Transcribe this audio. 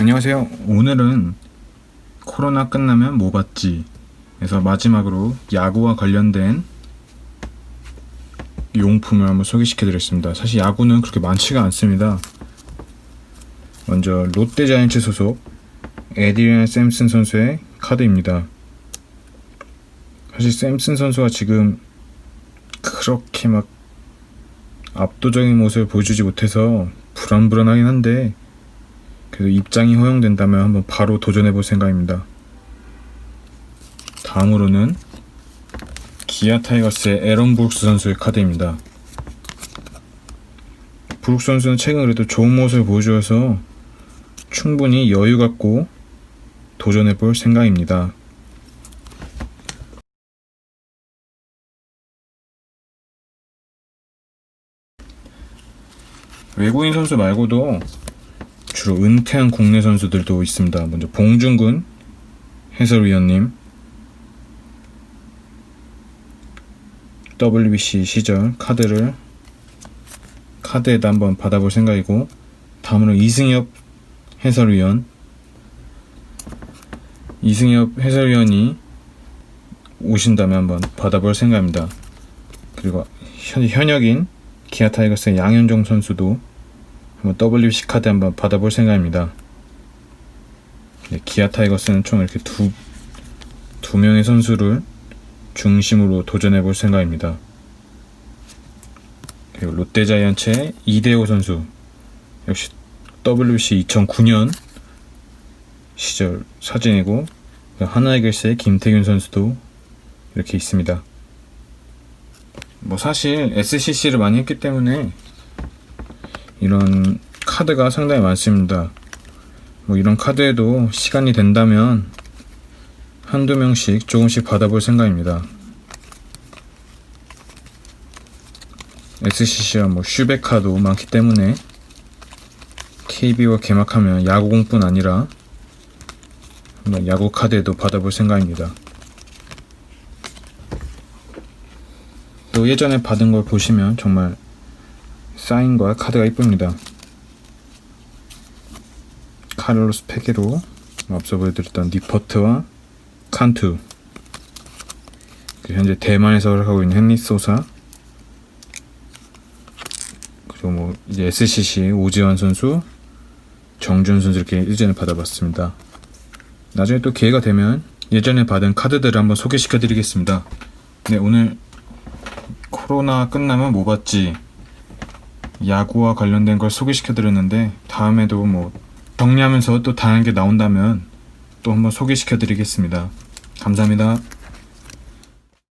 안녕하세요. 오늘은 코로나 끝나면 뭐 받지? 에서 마지막으로 야구와 관련된 용품을 한번 소개시켜 드렸습니다. 사실 야구는 그렇게 많지가 않습니다. 먼저 롯데자이언츠 소속 에디리안 샘슨 선수의 카드입니다. 사실 샘슨 선수가 지금 그렇게 막 압도적인 모습을 보여주지 못해서 불안불안하긴 한데 그래도 입장이 허용된다면 한번 바로 도전해 볼 생각입니다. 다음으로는 기아 타이거스의 에런 브룩스 선수의 카드입니다. 브룩스 선수는 최근 그래도 좋은 모습을 보여주어서 충분히 여유 갖고 도전해 볼 생각입니다. 외국인 선수 말고도 주로 은퇴한 국내 선수들도 있습니다. 먼저 봉준군 해설위원님, WBC 시절 카드를 카드에다 한번 받아볼 생각이고 다음으로 이승엽 해설위원 이승엽 해설위원이 오신다면 한번 받아볼 생각입니다. 그리고 현, 현역인 기아 타이거스의 양현종 선수도 한번 WC 카드 한번 받아볼 생각입니다. 네, 기아 타이거스는 총 이렇게 두, 두 명의 선수를 중심으로 도전해 볼 생각입니다. 그리고 롯데 자이언츠의 이대호 선수 역시 WC 2009년 시절 사진이고 그 하나이글스의 김태균 선수도 이렇게 있습니다. 뭐 사실 SCC를 많이 했기 때문에 이런 카드가 상당히 많습니다. 뭐 이런 카드에도 시간이 된다면 한두 명씩 조금씩 받아볼 생각입니다. SCC와 뭐 슈베카도 많기 때문에 KB와 개막하면 야구공뿐 아니라 한번 야구 카드에도 받아볼 생각입니다. 또 예전에 받은 걸 보시면 정말 사인과 카드가 이쁩니다. 카를로스 페게로 앞서 보여드렸던 니퍼트와 칸투 그리고 현재 대만에서 활약하고 있는 헨리 소사 그리고 뭐 이제 SCC 오지환 선수 정준 선수 이렇게 예전에 받아봤습니다. 나중에 또 기회가 되면 예전에 받은 카드들을 한번 소개시켜 드리겠습니다. 네 오늘 코로나 끝나면 뭐 받지 야구와 관련된 걸 소개시켜 드렸는데 다음에도 뭐 정리하면서 또 다양한 게 나온다면 또 한번 소개시켜 드리겠습니다. 감사합니다.